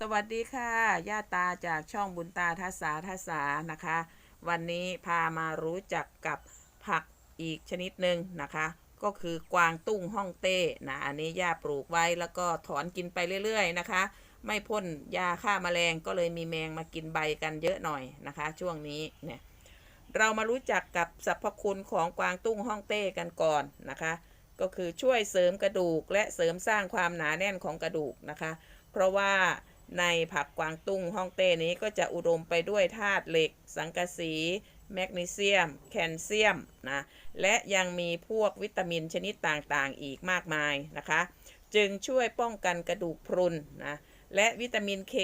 สวัสดีค่ะย่าตาจากช่องบุญตาทัศาทัศานะคะ วันนี้พามารู้จักกับผักอีกชนิดหนึ่งนะคะ ก็คือกวางตุ้งฮ่องเต้นะอันนี้ย่าปลูกไว้แล้วก็ถอนกินไปเรื่อยๆนะคะ ไม่พ่นยาฆ่าแมลงก็เลยมีแมงมากินใบกันเยอะหน่อยนะคะ ช่วงนี้เนี่ยเรามารู้จักกับสรรพคุณของกวางตุ้งฮ่องเต้กันก่อนนะคะ ก็คือช่วยเสริมกระดูกและเสริมสร้างความหนาแน่นของกระดูกนะคะ เพราะว่า ในผักกวางตุ้งฮ่องเต้นี้ก็จะอุดมไปด้วยธาตุเหล็ก สังกะสี แมกนีเซียม แคลเซียมนะและยังมีพวกวิตามินชนิดต่างๆ อีกมากมายนะคะ จึงช่วยป้องกันกระดูกพรุนนะและวิตามินเค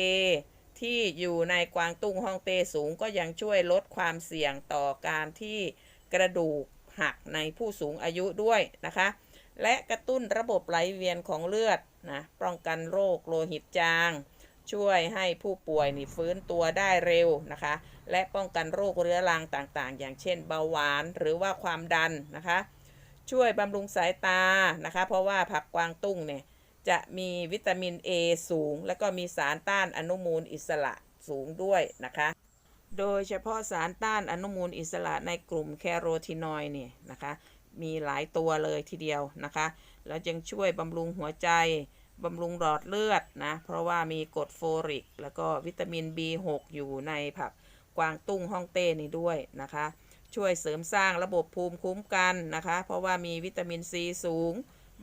ที่อยู่ในกวางตุ้งฮ่องเต้สูงก็ยังช่วยลดความเสี่ยงต่อการที่กระดูกหักในผู้สูงอายุด้วยนะคะ และกระตุ้นระบบไหลเวียนของเลือดนะป้องกันโรคโลหิตจาง ช่วยให้ผู้ป่วยนี่ฟื้นตัวได้เร็วนะคะ และป้องกันโรคเรื้อรังต่างๆ อย่างเช่นเบาหวานหรือว่าความดันนะคะ ช่วยบำรุงสายตานะคะ เพราะว่าผักกวางตุ้งเนี่ยจะมีวิตามิน A สูง และก็มีสารต้านอนุมูลอิสระสูงด้วยนะคะ โดยเฉพาะสารต้านอนุมูลอิสระในกลุ่มแคโรทีนอยด์เนี่ยนะคะ มีหลายตัวเลยทีเดียวนะคะ แล้วยังช่วยบำรุงหัวใจ บำรุงหลอดเลือดนะ เพราะว่ามีกรดโฟลิก แล้วก็วิตามิน B6 อยู่ในผักกวางตุ้งฮ่องเต้นี่ด้วยนะคะ ช่วยเสริมสร้างระบบภูมิคุ้มกันนะคะ เพราะว่ามีวิตามินซีสูง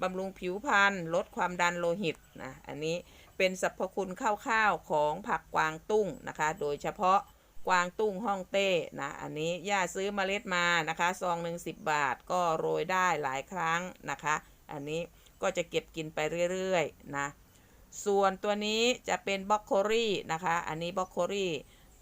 บำรุงผิวพรรณลดความดันโลหิตนะอันนี้เป็นสรรพคุณคร่าวๆของผักกวางตุ้งนะคะ โดยเฉพาะกวางตุ้งฮ่องเต้นะอันนี้ย่าซื้อเมล็ดมานะคะซองหนึ่งสิบบาทก็โรยได้หลายครั้งนะคะ อันนี้ ก็จะเก็บกินไปเรื่อยๆนะส่วนตัวนี้จะเป็นบล็อกโคลี่นะคะ อันนี้บล็อกโคลี่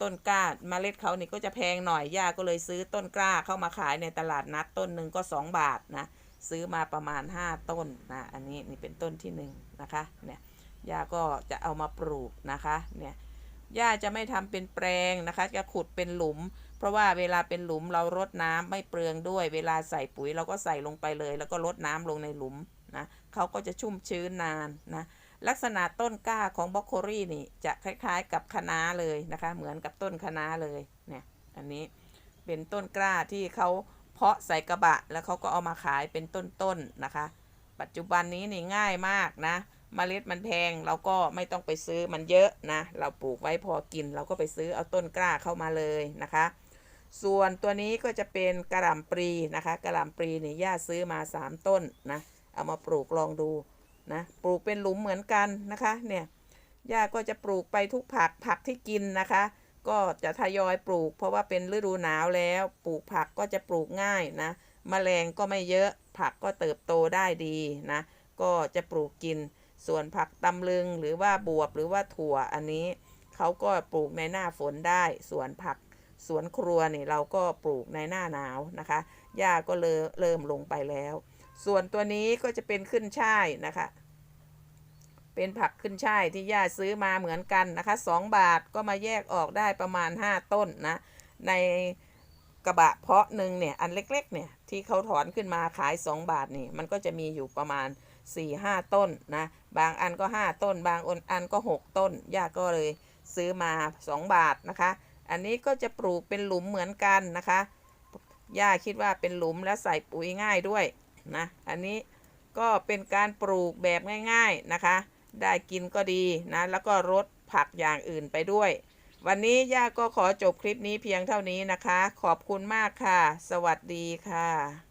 ต้นกล้าเมล็ดเขานี่ก็จะแพงหน่อย ย่าก็เลยซื้อต้นกล้าเข้ามาขายในตลาดนัดต้นหนึ่งก็ 2 บาทนะ ซื้อมาประมาณ 5 ต้นนะ อันนี้นี่เป็นต้นที่1นงนะคะ เนี่ย ย่าก็จะเอามาปลูกนะคะ เนี่ย ย่าจะไม่ทำเป็นแปลงนะคะ จะขุดเป็นหลุม เพราะว่าเวลาเป็นหลุมเรารดน้ำไม่เปลืองด้วย เวลาใส่ปุ๋ยเราก็ใส่ลงไปเลย แล้วก็รดน้ำลงในหลุม นะเขาก็จะชุ่มชื้นนานนะลักษณะต้นกล้าของบรอกโคลี่นี่จะคล้ายๆกับคะน้าเลยนะคะ เหมือนกับต้นคะน้าเลยเนี่ยอันนี้เป็นต้นกล้าที่เขาเพาะใส่กระบะแล้วเขาก็เอามาขายเป็นต้นๆนะคะ ปัจจุบันนี้นี่ง่ายมากนะมเมล็ดมันแพงเราก็ไม่ต้องไปซื้อมันเยอะนะ เราปลูกไว้พอกิน เราก็ไปซื้อเอาต้นกล้าเข้ามาเลยนะคะ ส่วนตัวนี้ก็จะเป็นกระหล่ำปลีนะคะกระหล่ำปลีนี่ย่าซื้อมา 3 ต้นนะ เอามาปลูกลองดูนะปลูกเป็นหลุมเหมือนกันนะคะเนี่ยย่าก็จะปลูกไปทุกผักผักที่กินนะคะ ก็จะทยอยปลูก เพราะว่าเป็นฤดูหนาวแล้ว ปลูกผักก็จะปลูกง่ายนะมแมลงก็ไม่เยอะผักก็เติบโตได้ดีนะ ก็จะปลูกกิน ส่วนผักตำลึงหรือว่าบวบหรือว่าถั่วอันนี้เขาก็ปลูกในหน้าฝนได้ ส่วนผักสวนครัวนี่เราก็ปลูกในหน้าหนาวนะคะหญ้าก็เริ่มเริ่มลงไปแล้ว ส่วนตัวนี้ก็จะเป็นขึ้นช่ายนะคะ เป็นผักขึ้นช่ายที่ย่าซื้อมาเหมือนกันนะคะ2บาทก็มาแยกออกได้ประมาณ 5 ต้นนะ ในกระบะเพาะหนึ่งเนี่ยอันเล็กๆเนี่ยที่เขาถอนขึ้นมาขาย 2 บาทนี่มันก็จะมีอยู่ประมาณ 4-5 ต้นนะบางอันก็ 5 ต้น บางอันก็ 6 ต้นย่าก็เลยซื้อมา 2 บาทนะคะ อันนี้ก็จะปลูกเป็นหลุมเหมือนกันนะคะย่าคิดว่าเป็นหลุมแล้วใส่ปุ๋ยง่ายด้วย นะ อันนี้ก็เป็นการปลูกแบบง่าย ๆนะคะ ได้กินก็ดีนะ แล้วก็รดผักอย่างอื่นไปด้วย วันนี้ย่าก็ขอจบคลิปนี้เพียงเท่านี้นะคะ ขอบคุณมากค่ะ สวัสดีค่ะ